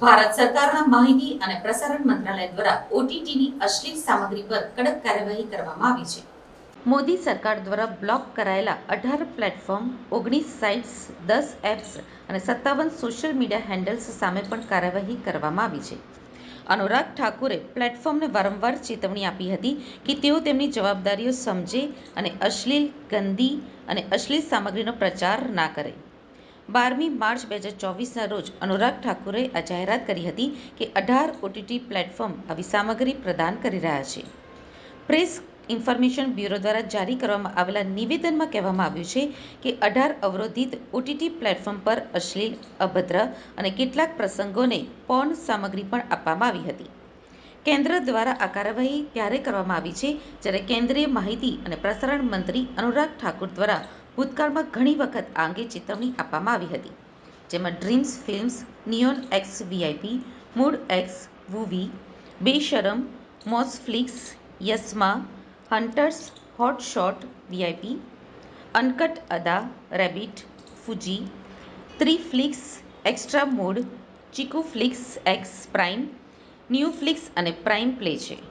ભારત સરકારના માહિતી અને પ્રસારણ મંત્રાલય દ્વારા ઓટીટીની અશ્લીલ સામગ્રી પર કડક કાર્યવાહી કરવામાં આવી છે. મોદી સરકાર દ્વારા બ્લોક કરાયેલા અઢાર પ્લેટફોર્મ, ઓગણીસ સાઇટ્સ, દસ એપ્સ અને સત્તાવન સોશિયલ મીડિયા હેન્ડલ્સ સામે પણ કાર્યવાહી કરવામાં આવી છે. અનુરાગ ઠાકુરે પ્લેટફોર્મને વારંવાર ચેતવણી આપી હતી કે તેઓ તેમની જવાબદારીઓ સમજે અને અશ્લીલ ગંદી અને અશ્લીલ સામગ્રીનો પ્રચાર ના કરે. બારમી માર્ચ બે હજાર ચોવીસના રોજ અનુરાગ ઠાકુરે આ જાહેરાત કરી હતી કે અઢાર ઓટીટી પ્લેટફોર્મ આવી સામગ્રી પ્રદાન કરી રહ્યા છે. પ્રેસ ઇન્ફોર્મેશન બ્યુરો દ્વારા જારી કરવામાં આવેલા નિવેદનમાં કહેવામાં આવ્યું છે કે અઢાર અવરોધિત ઓટીટી પ્લેટફોર્મ પર અશ્લીલ, અભદ્ર અને કેટલાક પ્રસંગોને પોર્ન સામગ્રી પણ આપવામાં આવી હતી. કેન્દ્ર દ્વારા આ કાર્યવાહી ત્યારે કરવામાં આવી છે, જ્યારે કેન્દ્રીય માહિતી અને પ્રસારણ મંત્રી અનુરાગ ઠાકુર દ્વારા ભૂતકાળમાં ઘણી વખત આ અંગે ચેતવણી આપવામાં આવી હતી. જેમાં Dreams Films, Neon X VIP, Mood X Voovi, Besharams Mosflix Yessma Hunters, Hot Shot VIP, Uncut Adda, Rabbit, Fugi Triflicks extra mood, Chiku Flix X Prime New Flix અને પ્રાઇમ પ્લે છે.